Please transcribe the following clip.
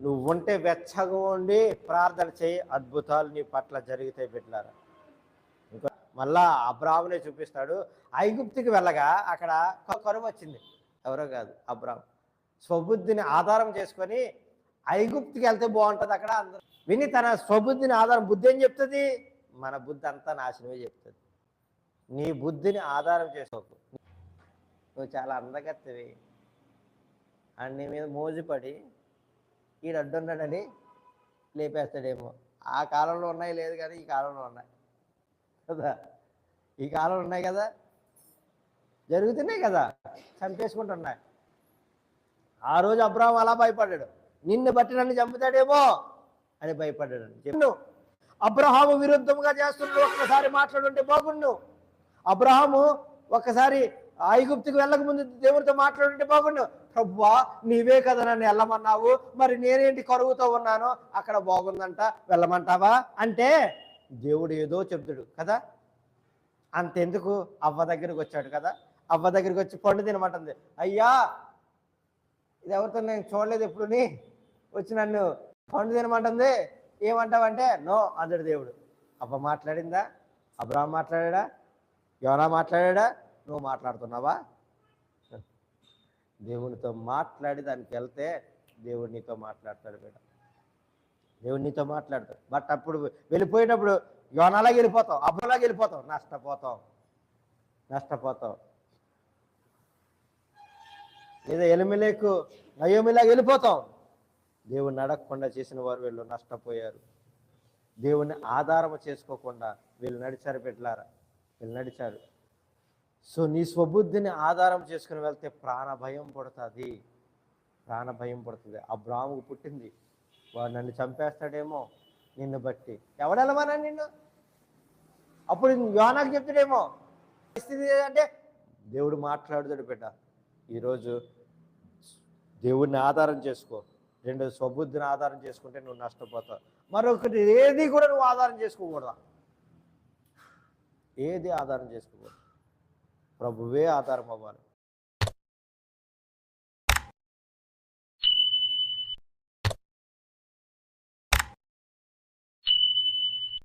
నువ్వు ఉంటే వెచ్చగా ఉండి ప్రార్థన చేయి అద్భుతాలు నీ పట్ల జరుగుతాయి బిడ్డలారా. ఇంకా మళ్ళా అబ్రాహ్మనే చూపిస్తాడు. ఐగుప్తికి వెళ్ళగా అక్కడ కరువు వచ్చింది. ఎవరో కాదు అబ్రాహ్మ. స్వబుద్ధిని ఆధారం చేసుకొని ఐగుప్తికి వెళ్తే బాగుంటుంది అక్కడ అందరూ. విని తన స్వబుద్ధిని ఆధారం బుద్ధి ఏం చెప్తుంది? మన బుద్ధి అంతా నాశనమే చెప్తుంది. నీ బుద్ధిని ఆధారం చేసుకోకు. నువ్వు చాలా అందగత్తవి. అండ్ నీ మీద మోజుపడి ఈడు అడ్డున్నాడని లేపేస్తాడేమో. ఆ కాలంలో ఉన్నాయి? లేదు కానీ ఈ కాలంలో ఉన్నాయి. కదా? ఈ కాలంలో ఉన్నాయి కదా? జరుగుతున్నాయి కదా? చంపేసుకుంటున్నాయి. ఆ రోజు అబ్రాహం అలా భయపడ్డాడు. నిన్ను బట్టి నన్ను చంపుతాడేమో అని భయపడ్డాడు. చెప్పు. అబ్రహాము విరుద్ధంగా చేస్తున్నాడు ఒక్కసారి మాట్లాడుంటే బాగుండు. అబ్రహాము ఒక్కసారి ఐగుప్తుకు వెళ్ళక ముందు దేవుడితో మాట్లాడుంటే బాగుండు. ప్రభువా నీవే కదా నన్ను వెళ్ళమన్నావు. మరి నేనేంటి కరువుతో ఉన్నాను అక్కడ బాగుందంట. వెళ్ళమంటావా? అంటే దేవుడు ఏదో చెప్తాడు కదా. అంతెందుకు? అవ్వ దగ్గరికి వచ్చాడు కదా. అవ్వ దగ్గరికి వచ్చి పండు తినమంటుంది. అయ్యా ఇది ఎవరితో నేను చూడలేదు ఎప్పుడుని? వచ్చి నన్ను పండు తినమంటుంది. ఏమంటావంటే నో అందడు దేవుడు. అవ్వ మాట్లాడిందా? అబ్రాహం మాట్లాడా ఎవరా మాట్లాడా నువ్వు మాట్లాడుతున్నావా? దేవునితో మాట్లాడి దానికి వెళ్తే దేవుడు నీతో మాట్లాడతాడు బిడ్డ. దేవుడు నీతో మాట్లాడతాడు. బట్ అప్పుడు వెళ్ళిపోయేటప్పుడు యోనలాగా వెళ్ళిపోతావు అబ్బలాగా వెళ్ళిపోతావు. నష్టపోతావు. నష్టపోతావు. లేదా ఎలిమిలేకు నయోమిలాగా వెళ్ళిపోతాం దేవుణ్ణి అడగకుండా చేసిన వారు వీళ్ళు నష్టపోయారు. దేవుణ్ణి ఆధారం చేసుకోకుండా వీళ్ళు నడిచారు బిడ్డలారా. వీళ్ళు నడిచారు. సో నీ స్వబుద్ధిని ఆధారం చేసుకుని వెళ్తే ప్రాణ భయం పడుతుంది. ప్రాణ భయం పడుతుంది. ఆ బ్రాహ్మకు పుట్టింది. వాడు నన్ను చంపేస్తాడేమో నిన్ను బట్టి. ఎవడెలమన్నా నిన్ను? అప్పుడు యోనాకు చెప్తాడేమో పరిస్థితి అంటే దేవుడు మాట్లాడుతాడు బిడ్డ ఈరోజు దేవుడిని ఆధారం చేసుకో. రెండు స్వబుద్ధిని ఆధారం చేసుకుంటే నువ్వు నష్టపోతావు. మరొకటి ఏది కూడా నువ్వు ఆధారం చేసుకోకూడదా? ఏది ఆధారం చేసుకోకూడదు? ప్రభువే ఆధారం అవ్వాలి